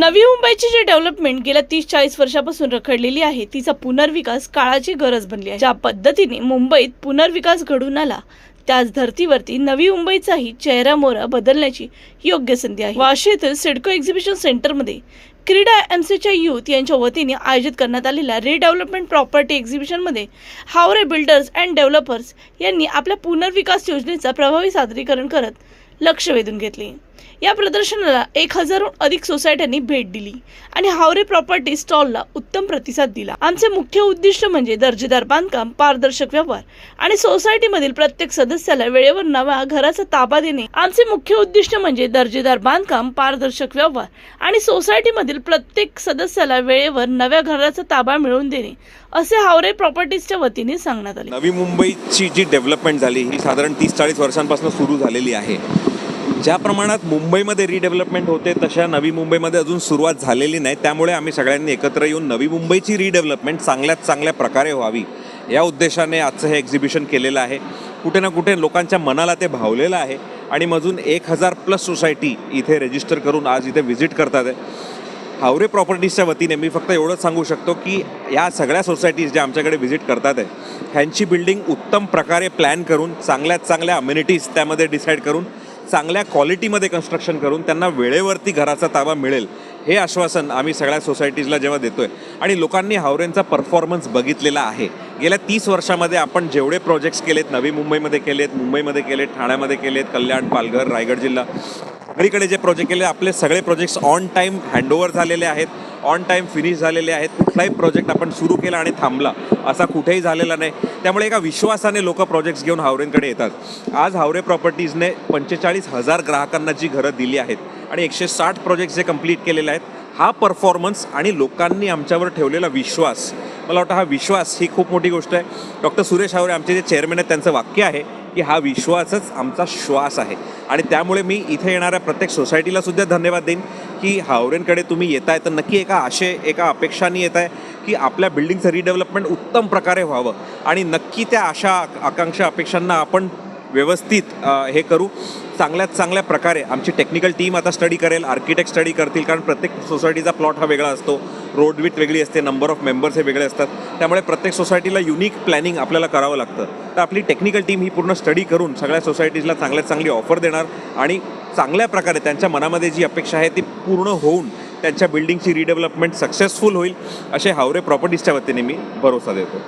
नवी मुंबईची जी डेव्हलपमेंट गेल्या तीस चाळीस वर्षापासून रखडलेली आहे तिचा पुनर्विकास काळाची गरज बनली आहे. ज्या पद्धतीने मुंबईत पुनर्विकास घडून आला त्याच धर्तीवरती नवी मुंबईचाही चेहरा मोहरा बदलण्याची योग्य संधी आहे. वाशी येथील सिडको एक्झिबिशन सेंटरमध्ये क्रीडा एम सीच्या युथ यांच्या वतीने आयोजित करण्यात आलेल्या रिडेव्हलपमेंट प्रॉपर्टी एक्झिबिशनमध्ये हावरे बिल्डर्स अँड डेव्हलपर्स यांनी आपल्या पुनर्विकास योजनेचा प्रभावी सादरीकरण करत लक्ष वेधून घेतले. या प्रदर्शनाला एक हजारहून अधिक सोसायट्यांनी भेट दिली आणि हावरे प्रॉपर्टी स्टॉलला उत्तम प्रतिसाद दिला. आमचे मुख्य उद्दिष्ट म्हणजे दर्जेदार बांधकाम पारदर्शक व्यवहार आणि सोसायटीमधील प्रत्येक सदस्याला वेळेवर नव्या घराचा ताबा देणे. आमचे मुख्य उद्दिष्ट म्हणजे दर्जेदार बांधकाम पारदर्शक व्यवहार आणि सोसायटीमधील प्रत्येक सदस्याला वेळेवर नव्या घराचा ताबा मिळवून देणे असे हावरे प्रॉपर्टीजच्या वतीने सांगण्यात आले. नवी मुंबईची जी डेव्हलपमेंट झाली ही साधारण तीस चाळीस वर्षांपासून सुरू झालेली आहे. ज्या प्रमाणात मुंबईमध्ये रिडेव्हलपमेंट होते तशा नवी मुंबईमध्ये अजून सुरुवात झालेली नाही. त्यामुळे आम्ही सगळ्यांनी एकत्र येऊन नवी मुंबईची रिडेव्हलपमेंट चांगल्यात चांगल्या प्रकारे व्हावी या उद्देशाने आजचं हे एक्झिबिशन केलेलं आहे. कुठे ना कुठे लोकांच्या मनाला ते भावलेलं आहे. आणि मजून एक हजार प्लस सोसायटी इथे रजिस्टर करून आज इथे व्हिजिट करतात. आहे हावरे प्रॉपर्टीजच्या वतीने मी फक्त एवढंच सांगू शकतो की या सगळ्या सोसायटीज ज्या आमच्याकडे व्हिजिट करतात आहे ह्यांची बिल्डिंग उत्तम प्रकारे प्लॅन करून चांगल्यात चांगल्या अम्युनिटीज त्यामध्ये डिसाईड करून चांगल्या क्वालिटीमध्ये कन्स्ट्रक्शन करून त्यांना वेळेवरती घराचा ताबा मिळेल हे आश्वासन आम्ही सगळ्या सोसायटीजला जेव्हा देतोय. आणि लोकांनी हावरेंचा परफॉर्मन्स बघितलेला आहे. गेल्या तीस वर्षामध्ये आपण जेवढे प्रोजेक्ट्स केलेत नवी मुंबईमध्ये केलेत मुंबईमध्ये केलेत ठाण्यामध्ये केलेत कल्याण पालघर रायगड जिल्हा सगळीकडे जे प्रोजेक्ट केले आपले सगळे प्रोजेक्ट्स ऑन टाईम हँडओव्हर झालेले आहेत ऑन टाईम फिनिश झालेले आहेत. कुठलाही प्रोजेक्ट आपण सुरू केला आणि थांबला असा कुठेही झालेला नाही. त्यामुळे एका विश्वासाने लोक प्रोजेक्ट्स घेऊन हावरेंकडे येतात. आज हावरे प्रॉपर्टीजने पंचेचाळीस हजार ग्राहकांना जी घरं दिली आहेत आणि एकशे साठ प्रोजेक्ट्स जे कंप्लीट केलेले आहेत हा परफॉर्मन्स आणि लोकांनी आमच्यावर ठेवलेला विश्वास मला वाटतं हा विश्वास ही खूप मोठी गोष्ट आहे. डॉक्टर सुरेश हावरे आमचे जे चेअरमॅन आहेत त्यांचं वाक्य आहे की हा विश्वासच आमचा श्वास आहे. आणि त्यामुळे मी इथे येणाऱ्या प्रत्येक सोसायटीला सुद्धा धन्यवाद देईन की हावरेंकडे तुम्ही येत आहे तर नक्की एका आशे एका अपेक्षाने येत आहे की आपल्या बिल्डिंगचं रिडेव्हलपमेंट उत्तम प्रकारे व्हावं. आणि नक्की त्या आशा आकांक्षा अपेक्षांना आपण व्यवस्थित हे करू. चांगल्यात चांगल्या प्रकारे आमची टेक्निकल टीम आता स्टडी करेल आर्किटेक्ट स्टडी करतील कारण प्रत्येक सोसायटीचा प्लॉट हा वेगळा असतो. रोड विथ वेगळी असते नंबर ऑफ मेंबर्स हे वेगळे असतात. त्यामुळे प्रत्येक सोसायटीला युनिक प्लॅनिंग आपल्याला करावं लागतं. तर आपली टेक्निकल टीम ही पूर्ण स्टडी करून सगळ्या सोसायटीजला चांगल्यात चांगली ऑफर देणार आणि चांगल्या प्रकारे त्यांच्या मनामध्ये जी अपेक्षा आहे ती पूर्ण होऊन त्यांच्या बिल्डिंगची रिडेव्हलपमेंट सक्सेसफुल होईल असे हावरे प्रॉपर्टीजच्या वतीने मी भरोसा देतो.